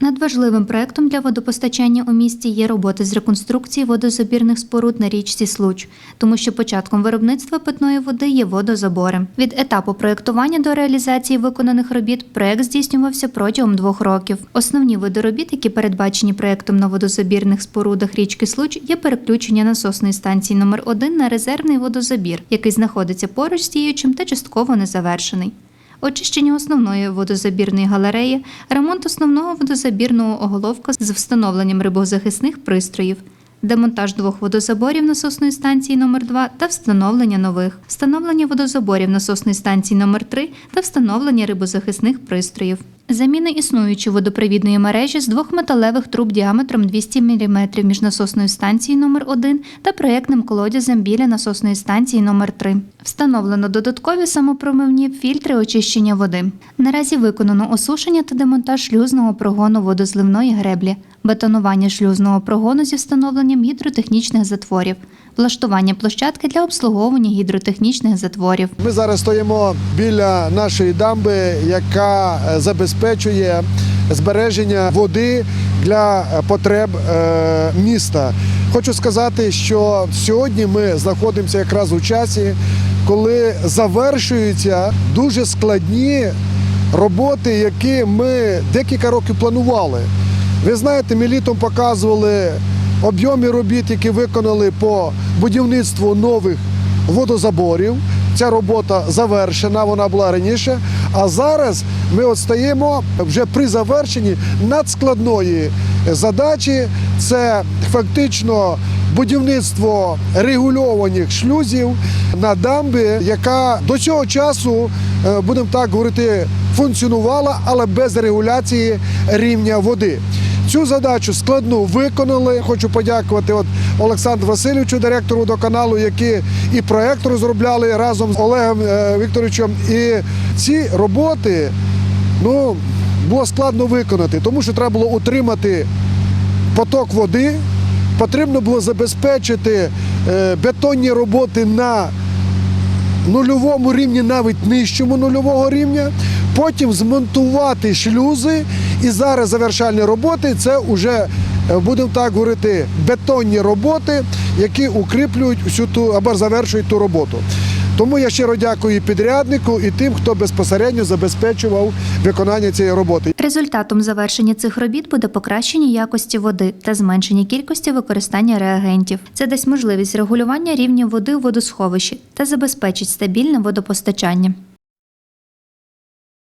Надважливим проектом для водопостачання у місті є роботи з реконструкції водозабірних споруд на річці Случ, тому що початком виробництва питної води є водозабори. Від етапу проектування до реалізації виконаних робіт проект здійснювався протягом двох років. Основні види робіт, які передбачені проектом на водозабірних спорудах річки Случ, є переключення насосної станції номер 1 на резервний водозабір, який знаходиться поруч з діючим та частково незавершений. Очищення основної водозабірної галереї, ремонт основного водозабірного оголовка з встановленням рибозахисних пристроїв, демонтаж двох водозаборів насосної станції номер 2 та встановлення нових, встановлення водозаборів насосної станції номер 3 та встановлення рибозахисних пристроїв. Заміна існуючої водопровідної мережі з двох металевих труб діаметром 200 мм між насосною станцією номер 1 та проєктним колодязем біля насосної станції номер 3 Встановлено додаткові самопромивні фільтри очищення води. Наразі виконано осушення та демонтаж шлюзного прогону водозливної греблі, бетонування шлюзного прогону зі встановленням гідротехнічних затворів, влаштування площадки для обслуговування гідротехнічних затворів. Ми зараз стоїмо біля нашої дамби, яка е, забезпечує збереження води для потреб е, міста. Хочу сказати, що сьогодні ми знаходимося якраз у часі, коли завершуються дуже складні роботи, які ми декілька років планували. Ви знаєте, ми літом показували об'єми робіт, які виконали по будівництву нових водозаборів. Ця робота завершена, вона була раніше. А зараз ми от стаємо вже при завершенні надскладної задачі. Це фактично будівництво регульованих шлюзів на дамбі, яка до цього часу, е, будемо так говорити, функціонувала, але без регуляції рівня води. Цю задачу складну виконали. Хочу подякувати от Олександру Васильовичу, директору водоканалу, які і проект розробляли разом з Олегом е, Вікторовичем. І ці роботи ну, було складно виконати, тому що треба було утримати поток води, потрібно було забезпечити е, бетонні роботи на нульовому рівні, навіть нижчому нульового рівня. Потім змонтувати шлюзи. І зараз завершальні роботи це вже, е, будемо так говорити, бетонні роботи, які укріплюють всю ту або завершують ту роботу. Тому я щиро дякую підряднику, і тим, хто безпосередньо забезпечував виконання цієї роботи. Результатом завершення цих робіт буде покращення якості води та зменшення кількості використання реагентів. Це дасть можливість регулювання рівня води у водосховищі та забезпечить стабільне водопостачання.